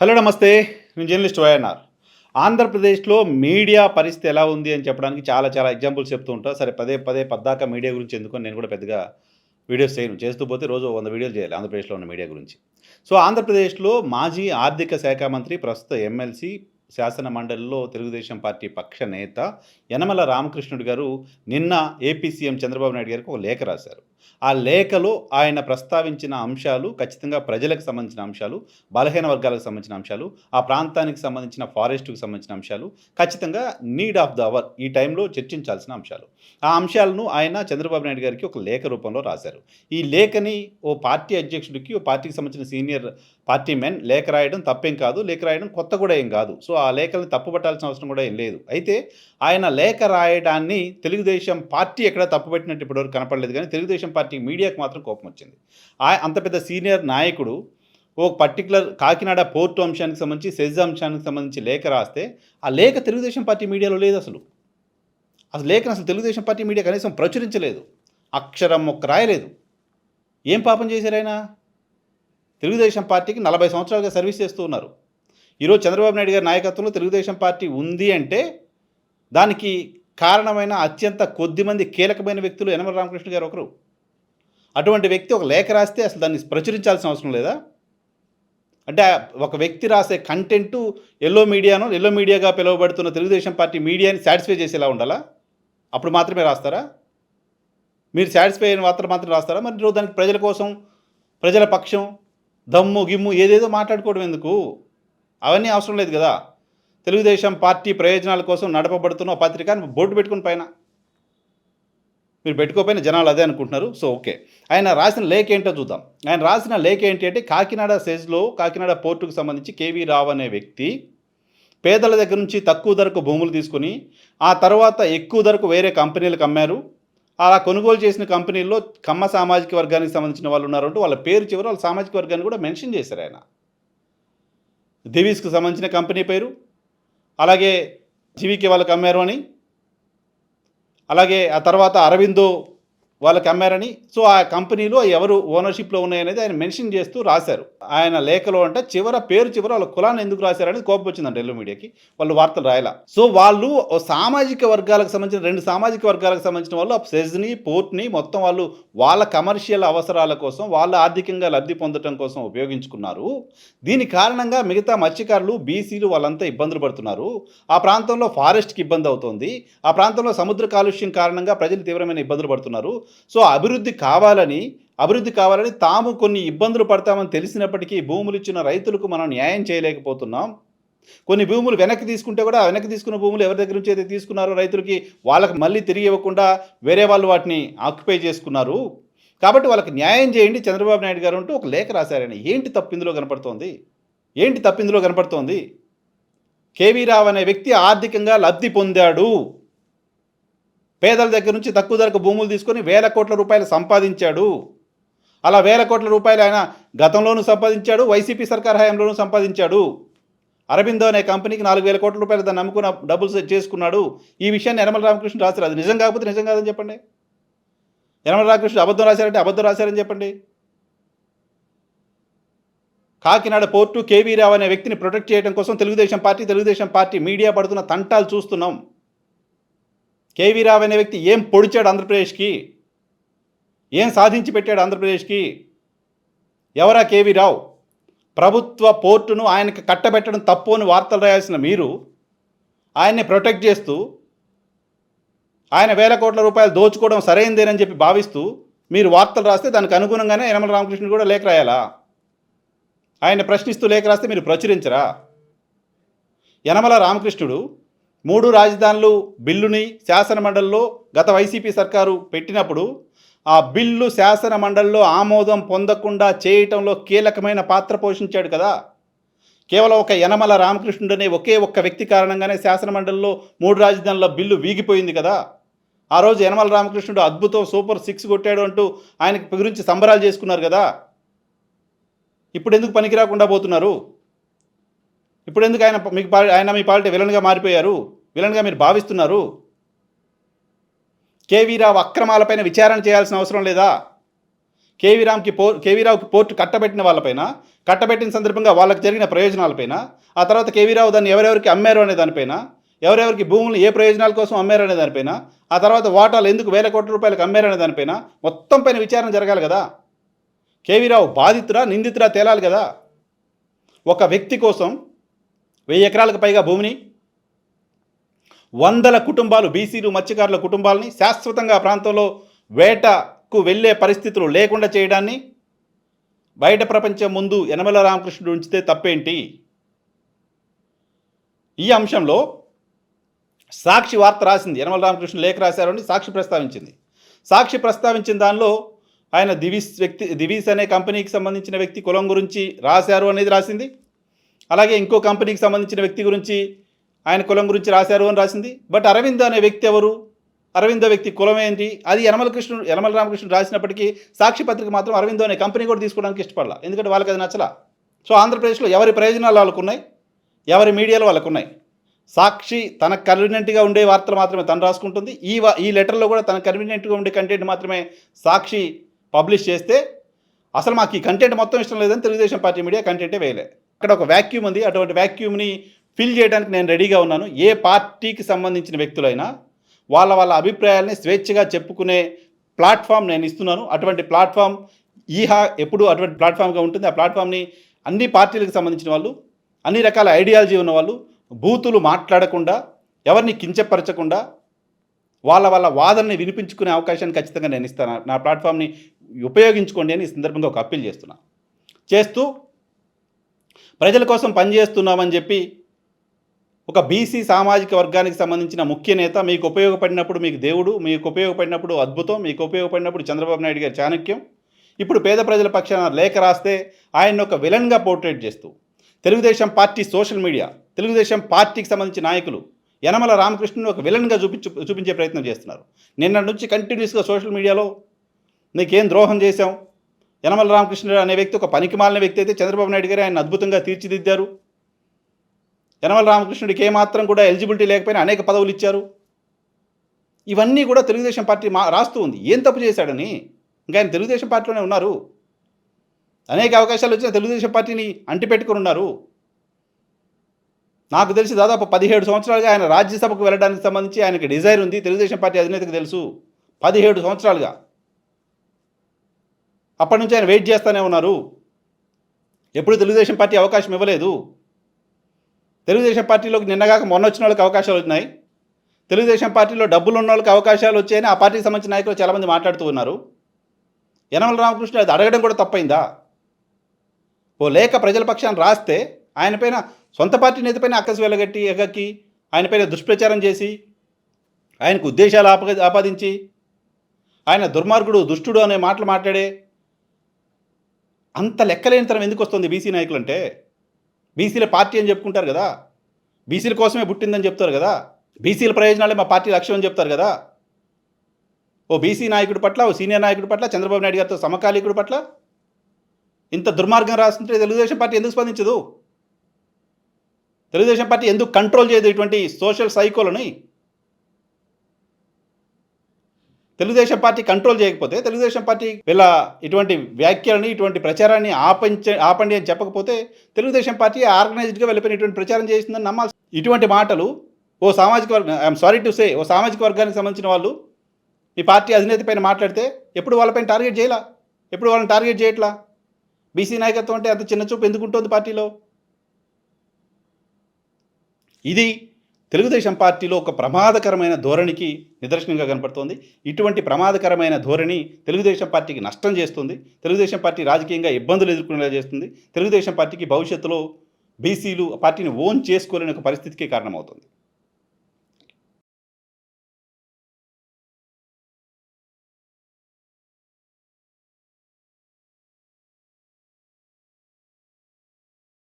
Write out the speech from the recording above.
Hello నమస్తే. నేను journalist YNR. ఆంధ్రప్రదేశ్లో మీడియా పరిస్థితి ఎలా ఉంది అని చెప్పడానికి చాలా చాలా ఎగ్జాంపుల్స్ చెప్తూ ఉంటా సరే పదే పదే పద్దాక మీడియా గురించి ఎందుకని నేను కూడా పెద్దగా వీడియోస్ చేయను. చేస్తూ పోతే రోజు వంద వీడియోలు చేయాలి ఆంధ్రప్రదేశ్లో ఉన్న మీడియా గురించి. సో ఆంధ్రప్రదేశ్లో మాజీ ఆర్థిక శాఖ మంత్రి ప్రస్తుత ఎమ్మెల్సీ శాసన మండలిలో తెలుగుదేశం పార్టీ పక్ష నేత యనమల రామకృష్ణుడు గారు నిన్న ఏపీ సీఎం చంద్రబాబు నాయుడు గారికి ఒక లేఖ రాశారు. ఆ లేఖలో ఆయన ప్రస్తావించిన అంశాలు ఖచ్చితంగా ప్రజలకు సంబంధించిన అంశాలు బలహీన వర్గాలకు సంబంధించిన అంశాలు ఆ ప్రాంతానికి సంబంధించిన ఫారెస్ట్కు సంబంధించిన అంశాలు ఖచ్చితంగా నీడ్ ఆఫ్ ద అవర్ ఈ టైంలో చర్చించాల్సిన అంశాలు. ఆ అంశాలను ఆయన చంద్రబాబు నాయుడు గారికి ఒక లేఖ రూపంలో రాశారు. ఈ లేఖని ఓ పార్టీ అధ్యక్షుడికి ఓ పార్టీకి సంబంధించిన సీనియర్ పార్టీ మెన్ లేఖ రాయడం తప్పేం కాదు లేఖ రాయడం కొత్త కూడా ఏం కాదు. సో ఆ లేఖల్ని తప్పుపట్టాల్సిన అవసరం కూడా ఏం లేదు. అయితే ఆయన లేఖ రాయడాన్ని తెలుగుదేశం పార్టీ ఎక్కడ తప్పుపెట్టినట్టు ఇప్పటివరకు కనపడలేదు కానీ తెలుగుదేశం పార్టీ మీడియాకు మాత్రం కోపం వచ్చింది. ఆ అంత పెద్ద సీనియర్ నాయకుడు ఓ పర్టికులర్ కాకినాడ పోర్టు అంశానికి సంబంధించి సెజ్ అంశానికి సంబంధించి లేఖ రాస్తే ఆ లేఖ తెలుగుదేశం పార్టీ మీడియాలో లేదు అసలు. అసలు లేఖను అసలు తెలుగుదేశం పార్టీ మీడియా కనీసం ప్రచురించలేదు. అక్షరం ఒక్క రాయలేదు. ఏం పాపం చేశారైనా తెలుగుదేశం పార్టీకి నలభై సంవత్సరాలుగా సర్వీస్ చేస్తూ ఉన్నారు. ఈరోజు చంద్రబాబు నాయుడు గారి నాయకత్వంలో తెలుగుదేశం పార్టీ ఉంది అంటే దానికి కారణమైన అత్యంత కొద్దిమంది కీలకమైన వ్యక్తులు యనమల రామకృష్ణ గారు ఒకరు. అటువంటి వ్యక్తి ఒక లేఖ రాస్తే అసలు దాన్ని ప్రచురించాల్సిన అవసరం లేదా? అంటే ఒక వ్యక్తి రాసే కంటెంట్ ఎల్లో మీడియాను ఎల్లో మీడియాగా పిలువబడుతున్న తెలుగుదేశం పార్టీ మీడియాని సాటిస్ఫై చేసేలా ఉండాలా? అప్పుడు మాత్రమే రాస్తారా? మీరు సాటిస్ఫై అయిన మాత్రం మాత్రం రాస్తారా? మరి దానికి ప్రజల కోసం ప్రజల పక్షం దమ్ము గిమ్ము ఏదేదో మాట్లాడుకోవడం ఎందుకు? అవన్నీ అవసరం లేదు కదా. తెలుగుదేశం పార్టీ ప్రయోజనాల కోసం నడపబడుతున్న పత్రిక అని బోర్డు పెట్టుకుని పైన. మీరు పెట్టుకోపోయిన జనాలు అదే అనుకుంటున్నారు. So okay. ఆయన రాసిన లేఖ ఏంటో చూద్దాం. ఆయన రాసిన లేఖ ఏంటి అంటే కాకినాడ సెజ్లో కాకినాడ పోర్టుకు సంబంధించి కేవీ రావు అనే వ్యక్తి పేదల దగ్గర నుంచి తక్కువ ధరకు భూములు తీసుకొని ఆ తర్వాత ఎక్కువ ధరకు వేరే కంపెనీలకు అమ్మారు. అలా కొనుగోలు చేసిన కంపెనీల్లో కమ్మ సామాజిక వర్గానికి సంబంధించిన వాళ్ళు ఉన్నారంటూ వాళ్ళ పేరు చివరి వాళ్ళ సామాజిక వర్గాన్ని కూడా మెన్షన్ చేశారు ఆయన. దివీస్కి సంబంధించిన కంపెనీ పేరు అలాగే జీవికి వాళ్ళకి అమ్మారు అని అలాగే ఆ తర్వాత అరవిందో వాళ్ళకి అమ్మారని సో ఆ కంపెనీలో ఎవరు ఓనర్షిప్లో ఉన్నాయనేది ఆయన మెన్షన్ చేస్తూ రాశారు. ఆయన లేఖలో అంటే చివర పేరు చివర వాళ్ళ కులాన్ని ఎందుకు రాశారనేది కోపం వచ్చిందంట ఎల్లో మీడియాకి. వాళ్ళు వార్తలు రాయాల. సో వాళ్ళు సామాజిక వర్గాలకు సంబంధించిన రెండు సామాజిక వర్గాలకు సంబంధించిన వాళ్ళు ఆ సెజ్ని పోర్ట్ని మొత్తం వాళ్ళు వాళ్ళ కమర్షియల్ అవసరాల కోసం వాళ్ళ ఆర్థికంగా లబ్ధి పొందడం కోసం ఉపయోగించుకున్నారు. దీని కారణంగా మిగతా మత్స్యకారులు బీసీలు వాళ్ళంతా ఇబ్బందులు పడుతున్నారు. ఆ ప్రాంతంలో ఫారెస్ట్కి ఇబ్బంది అవుతోంది. ఆ ప్రాంతంలో సముద్ర కాలుష్యం కారణంగా ప్రజలు తీవ్రమైన ఇబ్బందులు పడుతున్నారు. సో అభివృద్ధి కావాలని అభివృద్ధి కావాలని తాము కొన్ని ఇబ్బందులు పడతామని తెలిసినప్పటికీ భూములు ఇచ్చిన రైతులకు మనం న్యాయం చేయలేకపోతున్నాం. కొన్ని భూములు వెనక్కి తీసుకుంటే కూడా వెనక్కి తీసుకున్న భూములు ఎవరి దగ్గర నుంచి అయితే తీసుకున్నారో రైతులకి వాళ్ళకి మళ్ళీ తిరిగి ఇవ్వకుండా వేరే వాళ్ళు వాటిని ఆక్యుపై చేసుకున్నారు. కాబట్టి వాళ్ళకి న్యాయం చేయండి చంద్రబాబు నాయుడు గారు అంటూ ఒక లేఖ రాశారని. ఏంటి తప్పు ఇందులో కనపడుతోంది? ఏంటి తప్పు ఇందులో కనపడుతోంది? కేవీ రావు అనే వ్యక్తి ఆర్థికంగా లబ్ధి పొందాడు. పేదల దగ్గర నుంచి తక్కువ ధరకు భూములు తీసుకొని వేల కోట్ల రూపాయలు సంపాదించాడు. అలా వేల కోట్ల రూపాయలు ఆయన గతంలోనూ సంపాదించాడు వైసీపీ సర్కార్ హయాంలోనూ సంపాదించాడు. అరబిందో అనే కంపెనీకి నాలుగు వేల కోట్ల రూపాయలు దాన్ని నమ్ముకున్న డబ్బులు సెట్ చేసుకున్నాడు. ఈ విషయాన్ని యనమల రామకృష్ణ రాశారు. అది నిజం కాకపోతే నిజం కాదని చెప్పండి. యనమల రామకృష్ణ అబద్ధం రాశారంటే అబద్ధం రాశారని చెప్పండి. కాకినాడ పోర్టు కేవీ రావు అనే వ్యక్తిని ప్రొటెక్ట్ చేయడం కోసం Telugu Desam party Telugu Desam party media పడుతున్న తంటాలు చూస్తున్నాం. కేవీ రావు అనే వ్యక్తి ఏం పొడిచాడు ఆంధ్రప్రదేశ్కి? ఏం సాధించి పెట్టాడు ఆంధ్రప్రదేశ్కి? ఎవరా కేవీ రావు? ప్రభుత్వ పోర్టును ఆయనకి కట్టబెట్టడం తప్పు అని వార్తలు రాయాల్సిన మీరు ఆయన్ని ప్రొటెక్ట్ చేస్తూ ఆయన వేల కోట్ల రూపాయలు దోచుకోవడం సరైందేనని చెప్పి భావిస్తూ మీరు వార్తలు రాస్తే దానికి అనుగుణంగానే యనమల రామకృష్ణుడు కూడా లేఖ రాయాలా? ఆయన ప్రశ్నిస్తూ లేఖ రాస్తే మీరు ప్రచురించరా? యనమల రామకృష్ణుడు మూడు రాజధానులు బిల్లుని శాసనమండలిలో గత వైసీపీ సర్కారు పెట్టినప్పుడు ఆ బిల్లు శాసనమండలిలో ఆమోదం పొందకుండా చేయటంలో కీలకమైన పాత్ర పోషించాడు కదా. కేవలం ఒక యనమల రామకృష్ణుడు అనే ఒకే ఒక్క వ్యక్తి కారణంగానే శాసనమండలిలో మూడు రాజధానుల బిల్లు వీగిపోయింది కదా. ఆ రోజు యనమల రామకృష్ణుడు అద్భుతం సూపర్ సిక్స్ కొట్టాడు అంటూ ఆయనకి గురించి సంబరాలు చేసుకున్నారు కదా. ఇప్పుడు ఎందుకు పనికిరాకుండా పోతున్నారు? ఇప్పుడు ఎందుకు ఆయన మీకు ఆయన మీ పాలిటీ విలన్గా మారిపోయారు? విలన్గా మీరు భావిస్తున్నారు? కేవీ రావు అక్రమాలపైన విచారణ చేయాల్సిన అవసరం లేదా? కేవీరామ్కి పో కేవీరావుకి పోర్టు కట్టబెట్టిన వాళ్ళపైన కట్టబెట్టిన సందర్భంగా వాళ్ళకి జరిగిన ప్రయోజనాలపైన ఆ తర్వాత కేవీరావు దాన్ని ఎవరెవరికి అమ్మారు అనే దానిపైన ఎవరెవరికి భూములు ఏ ప్రయోజనాల కోసం అమ్మారు అనే దానిపైన ఆ తర్వాత వాటాలు ఎందుకు వేల కోట్ల రూపాయలకు అమ్మారు అనే దానిపైన మొత్తం పైన విచారణ జరగాలి కదా? కేవీరావు బాధితురా నిందితురా తేలాలి కదా? ఒక వ్యక్తి కోసం వెయ్యి ఎకరాలకు పైగా భూమిని వందల కుటుంబాలు బీసీలు మత్స్యకారుల కుటుంబాలని శాశ్వతంగా ప్రాంతంలో వేటకు వెళ్ళే పరిస్థితులు లేకుండా చేయడాన్ని బయట ప్రపంచం ముందు యనమల రామకృష్ణుడు ఉంచితే తప్పేంటి? ఈ అంశంలో సాక్షి వార్త రాసింది యనమల రామకృష్ణ లేఖ రాశారని సాక్షి ప్రస్తావించింది. సాక్షి ప్రస్తావించిన దానిలో ఆయన దివీస్ వ్యక్తి దివీస్ అనే కంపెనీకి సంబంధించిన వ్యక్తి కులం గురించి రాశారు అనేది రాసింది. అలాగే ఇంకో కంపెనీకి సంబంధించిన వ్యక్తి గురించి ఆయన కులం గురించి రాశారు అని రాసింది. బట్ అరవింద్ అనే వ్యక్తి ఎవరు? అరవింద వ్యక్తి కులం ఏంటి? అది యనమల కృష్ణుడు యనమల రామకృష్ణుడు రాసినప్పటికీ సాక్షి పత్రిక మాత్రం అరవిందో అనే కంపెనీ కూడా తీసుకోవడానికి ఇష్టపడాల. ఎందుకంటే వాళ్ళకి అది నచ్చలా. సో ఆంధ్రప్రదేశ్లో ఎవరి ప్రయోజనాలు వాళ్ళకు ఉన్నాయి? ఎవరి మీడియాలో వాళ్ళకు ఉన్నాయి? సాక్షి తన కన్వీనియంట్గా ఉండే వార్తలు మాత్రమే తను రాసుకుంటుంది. ఈ వా ఈ లెటర్లో కూడా తన కన్వీనియంట్గా ఉండే కంటెంట్ మాత్రమే సాక్షి పబ్లిష్ చేస్తే అసలు మాకు ఈ కంటెంట్ మొత్తం ఇష్టం లేదని తెలుగుదేశం పార్టీ మీడియా కంటెంటే వేయలే. అక్కడ ఒక వ్యాక్యూమ్ ఉంది. అటువంటి వ్యాక్యూమ్ని ఫిల్ చేయడానికి నేను రెడీగా ఉన్నాను. ఏ పార్టీకి సంబంధించిన వ్యక్తులైనా వాళ్ళ వాళ్ళ అభిప్రాయాల్ని స్వేచ్ఛగా చెప్పుకునే ప్లాట్ఫామ్ నేను ఇస్తున్నాను. అటువంటి ప్లాట్ఫామ్ ఈహా ఎప్పుడు అటువంటి ప్లాట్ఫామ్గా ఉంటుంది. ఆ ప్లాట్ఫామ్ని అన్ని పార్టీలకు సంబంధించిన వాళ్ళు అన్ని రకాల ఐడియాలజీ ఉన్న వాళ్ళు బూతులు మాట్లాడకుండా ఎవరిని కించపరచకుండా వాళ్ళ వాళ్ళ వాదనని వినిపించుకునే అవకాశాన్ని ఖచ్చితంగా నేను ఇస్తాను. నా ప్లాట్ఫామ్ని ఉపయోగించుకోండి అని ఈ సందర్భంగా ఒక అప్పీల్ చేస్తున్నా. చేస్తూ ప్రజల కోసం పనిచేస్తున్నామని చెప్పి ఒక బీసీ సామాజిక వర్గానికి సంబంధించిన ముఖ్య నేత మీకు ఉపయోగపడినప్పుడు మీకు దేవుడు మీకు ఉపయోగపడినప్పుడు అద్భుతం మీకు ఉపయోగపడినప్పుడు చంద్రబాబు నాయుడు గారి చాణక్యం. ఇప్పుడు పేద ప్రజల పక్షాన లేఖ రాస్తే ఆయన ఒక విలన్గా పోర్ట్రేట్ చేస్తూ Telugu Desam party social media Telugu Desam పార్టీకి సంబంధించిన నాయకులు యనమల రామకృష్ణుని ఒక విలన్గా చూపించు చూపించే ప్రయత్నం చేస్తున్నారు. నిన్న నుంచి కంటిన్యూస్గా సోషల్ మీడియాలో నీకేం ద్రోహం చేశాం? యనమల రామకృష్ణుడు అనే వ్యక్తి ఒక పనికిమాలిన వ్యక్తి అయితే చంద్రబాబు నాయుడు గారు ఆయన అద్భుతంగా తీర్చిదిద్దారు. యనమల రామకృష్ణుడికి ఏమాత్రం కూడా ఎలిజిబిలిటీ లేకపోయినా అనేక పదవులు ఇచ్చారు. ఇవన్నీ కూడా తెలుగుదేశం పార్టీ మా రాస్తూ ఉంది. ఏం తప్పు చేశాడని? ఇంకా ఆయన తెలుగుదేశం పార్టీలోనే ఉన్నారు. అనేక అవకాశాలు వచ్చిన తెలుగుదేశం పార్టీని అంటిపెట్టుకుని ఉన్నారు. నాకు తెలిసి దాదాపు పదిహేడు సంవత్సరాలుగా ఆయన రాజ్యసభకు వెళ్ళడానికి సంబంధించి ఆయనకి డిజైర్ ఉంది. తెలుగుదేశం పార్టీ అధినేతకు తెలుసు. పదిహేడు సంవత్సరాలుగా. అప్పటి నుంచి ఆయన వెయిట్ చేస్తూనే ఉన్నారు. ఎప్పుడు తెలుగుదేశం పార్టీ అవకాశం ఇవ్వలేదు. తెలుగుదేశం పార్టీలోకి నిన్నగాక మొన్న వచ్చిన వాళ్ళకి అవకాశాలు వచ్చినాయి తెలుగుదేశం పార్టీలో డబ్బులు ఉన్న వాళ్ళకి అవకాశాలు వచ్చాయని ఆ పార్టీకి సంబంధించిన నాయకులు చాలామంది మాట్లాడుతూ ఉన్నారు. యనమల రామకృష్ణ అది అడగడం కూడా తప్పైందా? ఓ లేఖ ప్రజల పక్షాన్ని రాస్తే ఆయన పైన సొంత పార్టీ నేత పైన అక్కసి వెళ్ళగట్టి ఎగక్కి ఆయన పైన దుష్ప్రచారం చేసి ఆయనకు ఉద్దేశాలు ఆప ఆపాదించి ఆయన దుర్మార్గుడు దుష్టుడు అనే మాటలు మాట్లాడే అంత లెక్కలేనితనం ఎందుకు వస్తుంది బీసీ నాయకులు అంటే బీసీల పార్టీ అని చెప్పుకుంటారు కదా. బీసీల కోసమే పుట్టిందని చెప్తారు కదా. బీసీల ప్రయోజనాలే మా పార్టీ లక్ష్యం అని చెప్తారు కదా. ఓ బీసీ నాయకుడి పట్ల ఓ సీనియర్ నాయకుడి పట్ల చంద్రబాబు నాయుడు గారితో సమకాలీకుడి పట్ల? ఇంత దుర్మార్గం రాస్తుంటే తెలుగుదేశం పార్టీ ఎందుకు స్పందించదు? తెలుగుదేశం పార్టీ ఎందుకు కంట్రోల్ చేయదు ఇటువంటి సోషల్ సైకోలని తెలుగుదేశం పార్టీ కంట్రోల్ చేయకపోతే తెలుగుదేశం పార్టీ వీళ్ళ ఇటువంటి వ్యాఖ్యలని ఇటువంటి ప్రచారాన్ని ఆపించ ఆపండి అని చెప్పకపోతే తెలుగుదేశం పార్టీ ఆర్గనైజ్డ్గా వెళ్ళిపోయిన ఇటువంటి ప్రచారం చేసిందని నమ్మాల్సి ఇటువంటి మాటలు ఓ సామాజిక వర్గం ఐఎమ్ సారీ టు సే ఓ సామాజిక వర్గానికి సంబంధించిన వాళ్ళు ఈ పార్టీ అధినేత పైన మాట్లాడితే ఎప్పుడు వాళ్ళపైన టార్గెట్ చేయాల? ఎప్పుడు వాళ్ళని టార్గెట్ చేయట్లా? బీసీ నాయకత్వం అంటే అంత చిన్న చూపు ఎందుకు ఉంటుంది పార్టీలో? ఇది తెలుగుదేశం పార్టీలో ఒక ప్రమాదకరమైన ధోరణికి నిదర్శనంగా కనపడుతోంది. ఇటువంటి ప్రమాదకరమైన ధోరణి తెలుగుదేశం పార్టీకి నష్టం చేస్తుంది. తెలుగుదేశం పార్టీ రాజకీయంగా ఇబ్బందులు ఎదుర్కొనేలా చేస్తుంది. తెలుగుదేశం పార్టీకి భవిష్యత్తులో బీసీలు పార్టీని ఓన్ చేసుకోలేని ఒక పరిస్థితికి కారణమవుతుంది.